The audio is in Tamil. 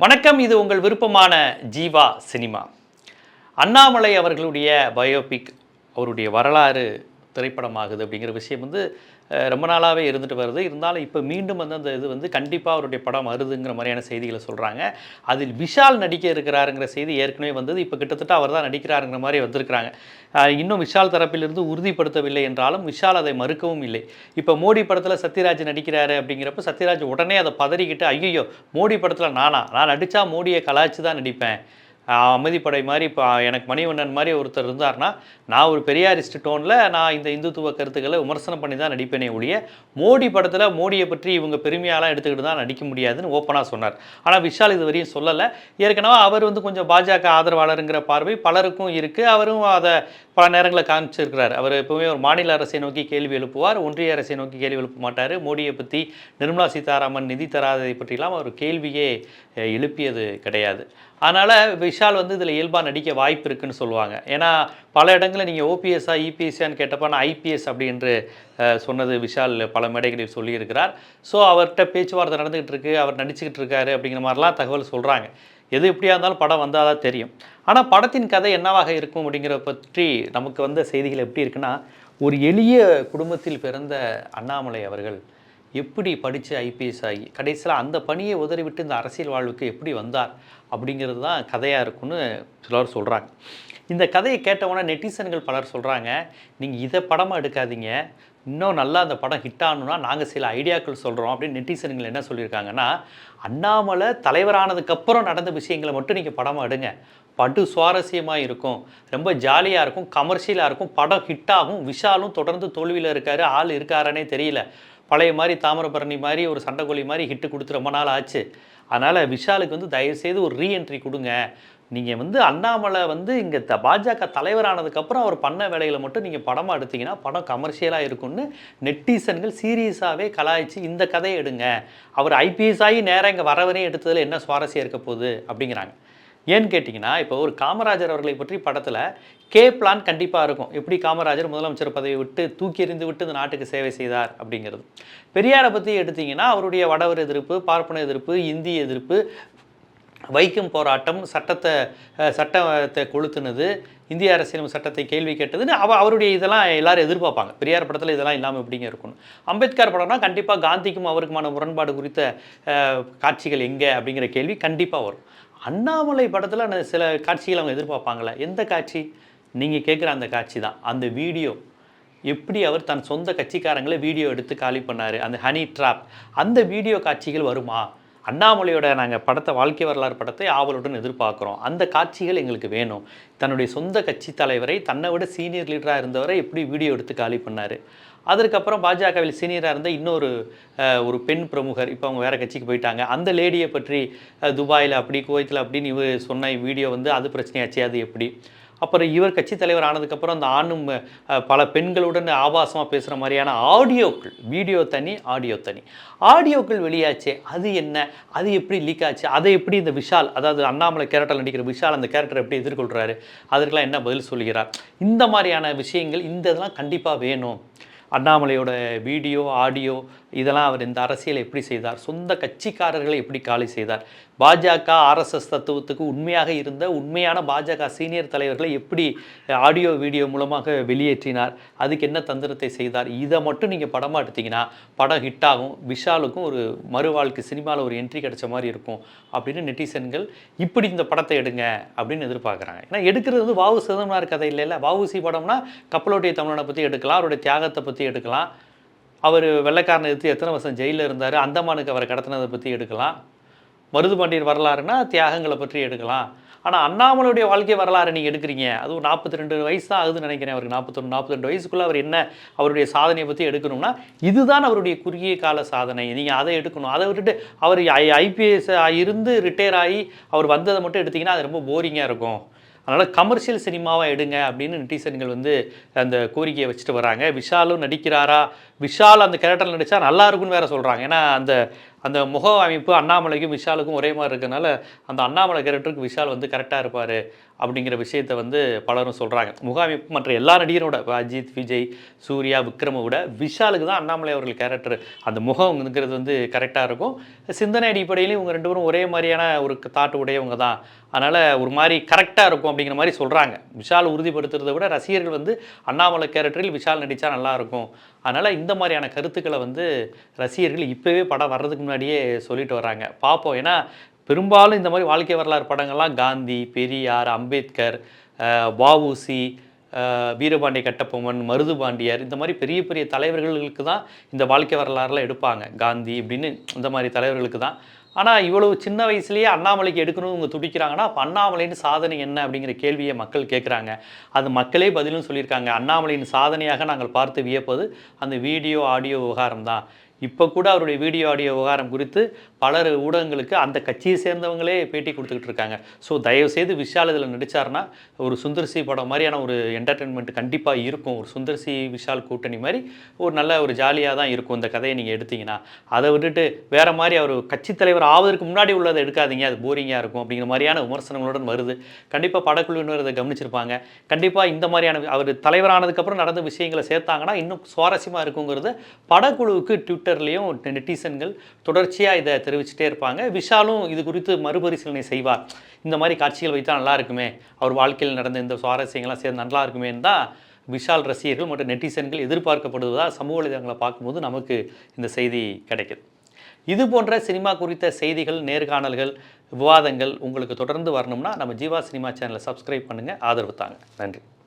வணக்கம் இது உங்கள் விருப்பமான ஜீவா சினிமா. அண்ணாமலை அவர்களுடைய பயோபிக் அவருடைய வரலாறு திரைப்படமாகுது அப்படிங்கிற விஷயம் வந்து ரொம்ப நாளாகவே இருந்துட்டு வருது. இருந்தாலும் இப்போ மீண்டும் வந்து அந்த இது வந்து கண்டிப்பாக அவருடைய படம் வருதுங்கிற மாதிரியான செய்திகளை சொல்கிறாங்க அதில் விஷால் நடிக்க இருக்கிறாருங்கிற செய்தி ஏற்கனவே வந்தது. இப்போ கிட்டத்தட்ட அவர் தான் நடிக்கிறாருங்கிற மாதிரி வந்திருக்கிறாங்க. இன்னும் விஷால் தரப்பிலிருந்து உறுதிப்படுத்தவில்லை என்றாலும் விஷால் அதை மறுக்கவும் இல்லை. இப்போ மோடி படத்தில் சத்யராஜ் நடிக்கிறாரு அப்படிங்கிறப்ப சத்யராஜ் உடனே அதை பதறிக்கிட்டு ஐயோ மோடி படத்தில் நானா? நான் நடித்தா மோடியை கலாய்ச்சி தான் நடிப்பேன். அமைதிப்படை மாதிரி இப்போ எனக்கு மணிவண்ணன் மாதிரி ஒருத்தர் இருந்தார்னா நான் ஒரு பெரியாரிஸ்ட் டோனில் நான் இந்த இந்துத்துவ கருத்துக்களை விமர்சனம் பண்ணி தான் நடிப்பேனே ஒழிய மோடி படத்தில் மோடியை பற்றி இவங்க பெருமையாலாம் எடுத்துக்கிட்டு தான் நடிக்க முடியாதுன்னு ஓப்பனாக சொன்னார். ஆனால் விஷால் இது வரையும் சொல்லலை. ஏற்கனவே அவர் வந்து கொஞ்சம் பாஜக ஆதரவாளருங்கிற பார்வை பலருக்கும் இருக்குது அவரும் அதை பல நேரங்களில் காமிச்சிருக்கிறார். அவர் எப்பவுமே ஒரு மாநில அரசை நோக்கி கேள்வி எழுப்புவார். ஒன்றிய அரசை நோக்கி கேள்வி எழுப்ப மாட்டார். மோடியை பற்றி நிர்மலா சீதாராமன் நிதி தராததை பற்றிலாம் அவர் கேள்வியே எழுப்பியது கிடையாது. அதனால் விஷால் வந்து இதில் இயல்பாக நடிக்க வாய்ப்பு இருக்குன்னு சொல்லுவாங்க. ஏன்னா பல இடங்களில் நீங்கள் ஓபிஎஸ்ஸா இபிஎஸ்ஆன்னு கேட்டப்போ நான் ஐபிஎஸ் அப்படின்னு சொன்னது விஷால் பல மேடைகளில் சொல்லியிருக்கிறார். ஸோ அவர்கிட்ட பேச்சுவார்த்தை நடந்துகிட்டு இருக்கு அவர் நடிச்சுக்கிட்டு இருக்காரு அப்படிங்கிற மாதிரிலாம் தகவல் சொல்கிறாங்க எது எப்படியா இருந்தாலும் படம் வந்தால் தான் தெரியும். ஆனால் படத்தின் கதை என்னவாக இருக்கும் அப்படிங்கிறத பற்றி நமக்கு வந்த செய்திகள் எப்படி இருக்குன்னா ஒரு எளிய குடும்பத்தில் பிறந்த அண்ணாமலை அவர்கள் எப்படி படித்து ஐபிஎஸ் ஆகி கடைசியில் அந்த பணியை உதறிவிட்டு இந்த அரசியல் வாழ்வுக்கு எப்படி வந்தார் அப்படிங்கிறது தான் கதையாக இருக்கும்னு சிலர் சொல்கிறாங்க இந்த கதையை கேட்டவொன்னே நெட்டிசன்கள் பலர் சொல்கிறாங்க நீங்கள் இதை படமாக எடுக்காதீங்க. இன்னும் நல்லா அந்த படம் ஹிட் ஆகணும்னா நாங்கள் சில ஐடியாக்கள் சொல்கிறோம் அப்படின்னு நெட்டிசன்கள் என்ன சொல்லியிருக்காங்கன்னா அண்ணாமலை தலைவரானதுக்கப்புறம் நடந்த விஷயங்களை மட்டும் நீங்கள் படமாக எடுங்க. படு சுவாரஸ்யமாக இருக்கும். ரொம்ப ஜாலியாக இருக்கும். கமர்ஷியலாக இருக்கும். படம் ஹிட் ஆகும். விஷாலும் தொடர்ந்து தோல்வியில் இருக்காரு. ஆள் இருக்காரனே தெரியல. பழைய மாதிரி தாமிரபரணி மாதிரி ஒரு சண்டைக்கோழி மாதிரி ஹிட்டு கொடுத்து ரொம்ப நாள் ஆச்சு. அதனால் விஷாலுக்கு வந்து தயவுசெய்து ஒரு ரீஎன்ட்ரி கொடுங்க. நீங்கள் வந்து அண்ணாமலை வந்து இங்கே த பாஜக தலைவரானதுக்கப்புறம் அவர் பண்ண வேலைகளை மட்டும் நீங்கள் படமாக எடுத்தீங்கன்னா படம் கமர்ஷியலாக இருக்கும்னு நெட்டிசன்கள் சீரியஸாகவே கலாய்ச்சி இந்த கதையை எடுங்க. அவர் ஐபிஎஸ் ஆகி நேராக இங்கே வரவரையும் எடுத்ததில் என்ன சுவாரஸ்யம் இருக்க போகுது? அப்படிங்கிறாங்க. ஏன்னு கேட்டிங்கன்னா இப்போ ஒரு காமராஜர் அவர்களை பற்றி படத்தில் கே பிளான் கண்டிப்பாக இருக்கும். எப்படி காமராஜர் முதலமைச்சர் பதவி விட்டு தூக்கி எறிந்து விட்டு இந்த நாட்டுக்கு சேவை செய்தார் அப்படிங்கிறது. பெரியாரை பற்றி எடுத்தீங்கன்னா அவருடைய வடவர் எதிர்ப்பு பார்ப்பன எதிர்ப்பு இந்தி எதிர்ப்பு வைக்கம் போராட்டம் சட்டத்தை சட்டத்தை கொளுத்துனது இந்திய அரசியல் சட்டத்தை கேள்வி கேட்டதுன்னு அவ அவருடைய இதெல்லாம் எல்லாரும் எதிர்பார்ப்பாங்க. பெரியார் படத்தில் இதெல்லாம் இல்லாமல் எப்படிங்க இருக்கணும் அம்பேத்கர் படம்னா கண்டிப்பாக காந்திக்கும் அவருக்குமான முரண்பாடு குறித்த காட்சிகள் எங்கே அப்படிங்கிற கேள்வி கண்டிப்பாக வரும். அண்ணாமலை படத்தில் சில காட்சிகள் அவங்க எதிர்பார்ப்பாங்களே எந்த காட்சி? நீங்கள் கேட்குற அந்த காட்சி தான். அந்த வீடியோ. எப்படி அவர் தன் சொந்த கட்சிக்காரங்களை வீடியோ எடுத்து காலி பண்ணார்? அந்த ஹனி ட்ராப். அந்த வீடியோ காட்சிகள் வருமா? அண்ணாமலையோட நாங்கள் படத்தை வாழ்க்கை வரலாறு படத்தை ஆவலுடன் எதிர்பார்க்குறோம். அந்த காட்சிகள் எங்களுக்கு வேணும். தன்னுடைய சொந்த கட்சி தலைவரை தன்னை விட சீனியர் லீடராக இருந்தவரை எப்படி வீடியோ எடுத்து காலி பண்ணார்? அதற்கப்புறம் பாஜகவில் சீனியராக இருந்த இன்னொரு ஒரு பெண் பிரமுகர் இப்போ அவங்க வேறு கட்சிக்கு போயிட்டாங்க. அந்த லேடியை பற்றி துபாயில் அப்படி குவைத்தில் அப்படின்னு இவர் சொன்ன வீடியோ வந்து அது பிரச்சனையாச்சு அது எப்படி? அப்புறம் இவர் கட்சி தலைவர் ஆனதுக்கப்புறம் அந்த ஆணும் பல பெண்களுடன் ஆபாசமாக பேசுகிற மாதிரியான ஆடியோக்கள் வீடியோ தனி ஆடியோ தனி. ஆடியோக்கள் வெளியாச்சே அது என்ன? அது எப்படி லீக் ஆச்சு? அதை எப்படி இந்த விஷால் அதாவது அண்ணாமலை கேரக்டர் நடிக்கிற விஷால் அந்த கேரக்டர் எப்படி எதிர்கொள்கிறாரு அதற்கெல்லாம் என்ன பதில் சொல்கிறார் இந்த மாதிரியான விஷயங்கள் இந்த இதெல்லாம் கண்டிப்பாக வேணும். அண்ணாமலையோட வீடியோ ஆடியோ இதெல்லாம் அவர் இந்த அரசியலை எப்படி செய்தார்? சொந்த கட்சிக்காரர்களை எப்படி காலி செய்தார்? பாஜக ஆர்எஸ்எஸ் தத்துவத்துக்கு உண்மையாக இருந்த உண்மையான பாஜக சீனியர் தலைவர்களை எப்படி ஆடியோ வீடியோ மூலமாக வெளியேற்றினார்? அதுக்கு என்ன தந்திரத்தை செய்தார்? இதை மட்டும் நீங்கள் படமாக எடுத்தீங்கன்னா படம் ஹிட் ஆகும். விஷாலுக்கும் ஒரு மறுவாழ்க்கை சினிமாவில் ஒரு என்ட்ரி கிடைச்ச மாதிரி இருக்கும் அப்படின்னு நெட்டிசன்கள் இப்படி இந்த படத்தை எடுங்க அப்படின்னு எதிர்பார்க்குறாங்க. ஏன்னா எடுக்கிறது வந்து வாவு சிதம்பரனார் கதை இல்லைல்ல வாவுசி படம்னா கப்பலோட்டிய தமிழனை பற்றி எடுக்கலாம். அவருடைய தியாகத்தை பற்றி பற்றி எடுக்கலாம். அவர் வெள்ளைக்காரனை எடுத்து எத்தனை வருஷம் ஜெயிலில் இருந்தார் அந்தமானுக்கு அவரை கடத்தினதை பற்றி எடுக்கலாம். மருதுபாண்டியர் வரலாறுனா தியாகங்களை பற்றி எடுக்கலாம். ஆனால் அண்ணாமலையுடைய வாழ்க்கை வரலாறு நீங்கள் எடுக்கிறீங்க அதுவும் நாற்பத்தி ரெண்டு வயசு தான் ஆகுதுன்னு நினைக்கிறேன் அவருக்கு. நாற்பத்தொன்று நாற்பத்தி ரெண்டு வயசுக்குள்ளே அவர் என்ன அவருடைய சாதனையை பற்றி எடுக்கணும்னா இதுதான் அவருடைய குறுகிய கால சாதனை. நீங்கள் அதை எடுக்கணும். அதை விட்டுட்டு அவர் ஐ ஐபிஎஸ் இருந்து ரிட்டையர் ஆகி அவர் வந்ததை மட்டும் எடுத்திங்கன்னா அது ரொம்ப போரிங்காக இருக்கும். அதனால் கமர்ஷியல் சினிமாவாக எடுங்க அப்படின்னு நெட்டிசன்கள் வந்து அந்த கோரிக்கையை வச்சுட்டு வராங்க. விஷாலும் நடிக்கிறாரா? விஷால் அந்த கேரக்டரில் நடித்தா நல்லா இருக்கும்னு வேறு சொல்கிறாங்க ஏன்னா அந்த அந்த முக அமைப்பு அண்ணாமலைக்கும் விஷாலுக்கும் ஒரே மாதிரி இருக்கனால அந்த அண்ணாமலை கேரக்டருக்கு விஷால் வந்து கரெக்டாக இருப்பார். அப்படிங்கிற விஷயத்த வந்து பலரும் சொல்கிறாங்க முகாமைப்பு மற்ற எல்லா நடிகரோட அஜித் விஜய் சூர்யா விக்ரமை விட விஷாலுக்கு தான் அண்ணாமலை அவர்கள் கேரக்டர் அந்த முகம்ங்கிறது வந்து கரெக்டாக இருக்கும். சிந்தனை அடிப்படையிலையும் இவங்க ரெண்டு பேரும் ஒரே மாதிரியான ஒரு தாட்டு உடையவங்க தான். அதனால் ஒரு மாதிரி கரெக்டாக இருக்கும் அப்படிங்கிற மாதிரி சொல்கிறாங்க விஷால் உறுதிப்படுத்துறதை விட ரசிகர்கள் வந்து அண்ணாமலை கேரக்டரில் விஷால் நடித்தா நல்லா இருக்கும். அதனால் இந்த மாதிரியான கருத்துக்களை வந்து ரசிகர்கள் இப்போவே படம் வர்றதுக்கு முன்னாடியே சொல்லிட்டு வராங்க பார்ப்போம். ஏன்னா பெரும்பாலும் இந்த மாதிரி வாழ்க்கை வரலாறு படங்கள்லாம் காந்தி பெரியார் அம்பேத்கர் அஹ், வஉசி வீரபாண்டிய கட்டபொம்மன் மருதுபாண்டியர் இந்த மாதிரி பெரிய பெரிய தலைவர்களுக்கு தான் இந்த வாழ்க்கை வரலாறுலாம் எடுப்பாங்க. காந்தி இப்படின்னு இந்த மாதிரி தலைவர்களுக்கு தான். ஆனால் இவ்வளவு சின்ன வயசுலேயே அண்ணாமலைக்கு எடுக்கணும் இவங்க துடிக்கிறாங்கன்னா அப்போ அண்ணாமலையின் சாதனை என்ன அப்படிங்கிற கேள்வியை மக்கள் கேட்குறாங்க. அது மக்களே பதிலும் சொல்லியிருக்காங்க. அண்ணாமலையின் சாதனையாக நாங்கள் பார்த்து வியப்பது அந்த வீடியோ ஆடியோ விவகாரம் தான். இப்போ கூட அவருடைய வீடியோ ஆடியோ விவகாரம் குறித்து பலர் ஊடகங்களுக்கு அந்த கட்சியை சேர்ந்தவங்களே பேட்டி கொடுத்துக்கிட்டு இருக்காங்க. ஸோ தயவுசெய்து விஷால் இதில் நடிச்சாருன்னா ஒரு சுந்தர்சி படம் மாதிரியான ஒரு என்டர்டெயின்மெண்ட் கண்டிப்பாக இருக்கும். ஒரு சுந்தர்சி விஷால் கூட்டணி மாதிரி ஒரு நல்ல ஒரு ஜாலியாக தான் இருக்கும் இந்த கதையை நீங்கள் எடுத்தீங்கன்னா. அதை விட்டுட்டு வேறு மாதிரி அவர் கட்சித் தலைவர் ஆவதற்கு முன்னாடி உள்ளதை எடுக்காதீங்க. அது போரிங்காக இருக்கும் அப்படிங்கிற மாதிரியான விமர்சனங்களுடன் வருது. கண்டிப்பாக படக்குழுவினர் அதை கவனிச்சிருப்பாங்க. கண்டிப்பாக இந்த மாதிரியான அவர் தலைவரானதுக்கப்புறம் நடந்த விஷயங்களை சேர்த்தாங்கன்னா இன்னும் சுவாரஸ்யமாக இருக்குங்கிறது படக்குழுவுக்கு ட்விட்டர்லேயும் நெட்டிசன்கள் தொடர்ச்சியாக இதை தெரிவிச்சுட்டே இருப்பாங்க. விஷாலும் இது குறித்து மறுபரிசீலனை செய்வார். இந்த மாதிரி காட்சிகள் வைத்தா நல்லா இருக்குமே. அவர் வாழ்க்கையில் நடந்த இந்த சுவாரஸ்யங்கள்லாம் சேர்ந்து நல்லா இருக்குமேன்னு தான் விஷால் ரசிகர்கள் மற்றும் நெட்டிசன்கள் எதிர்பார்க்கப்படுவதாக சமூக வலைதளங்களை பார்க்கும்போது நமக்கு இந்த செய்தி கிடைக்குது. இது போன்ற சினிமா குறித்த செய்திகள் நேர்காணல்கள் விவாதங்கள் உங்களுக்கு தொடர்ந்து வரணும்னா நம்ம ஜீவா சினிமா சேனலை சப்ஸ்கிரைப் பண்ணுங்கள் ஆதரவு தாங்க. நன்றி.